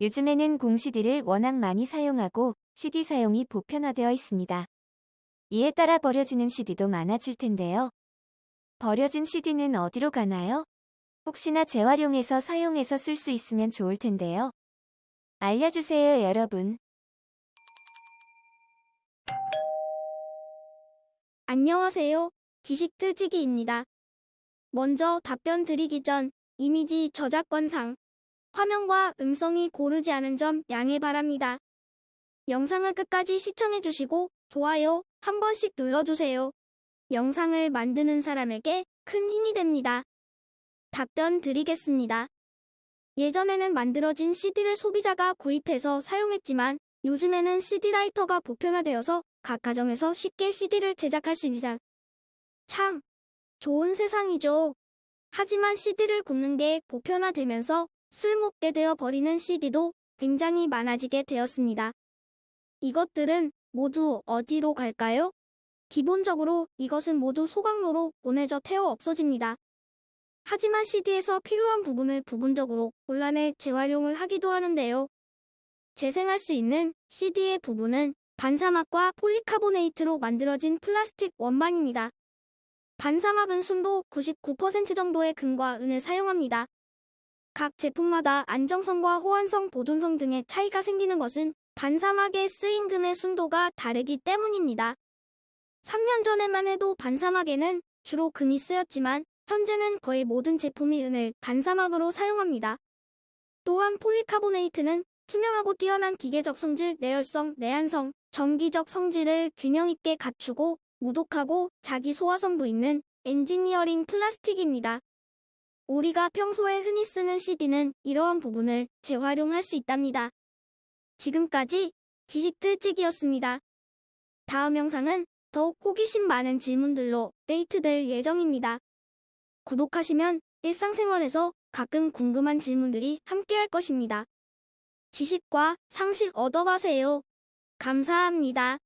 요즘에는 공CD를 워낙 많이 사용하고 CD 사용이 보편화되어 있습니다. 이에 따라 버려지는 CD도 많아질 텐데요. 버려진 CD는 어디로 가나요? 혹시나 재활용해서 사용해서 쓸 수 있으면 좋을 텐데요. 알려주세요, 여러분. 안녕하세요. 지식틀지기입니다. 먼저 답변 드리기 전 이미지 저작권상 화면과 음성이 고르지 않은 점 양해 바랍니다. 영상을 끝까지 시청해주시고 좋아요 한 번씩 눌러주세요. 영상을 만드는 사람에게 큰 힘이 됩니다. 답변 드리겠습니다. 예전에는 만들어진 CD를 소비자가 구입해서 사용했지만 요즘에는 CD 라이터가 보편화되어서 각 가정에서 쉽게 CD를 제작할 수 있다. 참 좋은 세상이죠. 하지만 CD를 굽는 게 보편화되면서 쓸모없게 되어 버리는 CD도 굉장히 많아지게 되었습니다. 이것들은 모두 어디로 갈까요? 기본적으로 이것은 모두 소각로로 보내져 태워 없어집니다. 하지만 CD에서 필요한 부분을 부분적으로 곤란해 재활용을 하기도 하는데요. 재생할 수 있는 CD의 부분은 반사막과 폴리카보네이트로 만들어진 플라스틱 원반입니다. 반사막은 순도 99% 정도의 금과 은을 사용합니다. 각 제품마다 안정성과 호환성, 보존성 등의 차이가 생기는 것은 반사막에 쓰인 금의 순도가 다르기 때문입니다. 3년 전에만 해도 반사막에는 주로 금이 쓰였지만 현재는 거의 모든 제품이 은을 반사막으로 사용합니다. 또한 폴리카보네이트는 투명하고 뛰어난 기계적 성질, 내열성, 내한성, 전기적 성질을 균형 있게 갖추고 무독하고 자기 소화성도 있는 엔지니어링 플라스틱입니다. 우리가 평소에 흔히 쓰는 CD는 이러한 부분을 재활용할 수 있답니다. 지금까지 지식틀찍이었습니다. 다음 영상은 더욱 호기심 많은 질문들로 데이트될 예정입니다. 구독하시면 일상생활에서 가끔 궁금한 질문들이 함께할 것입니다. 지식과 상식 얻어가세요. 감사합니다.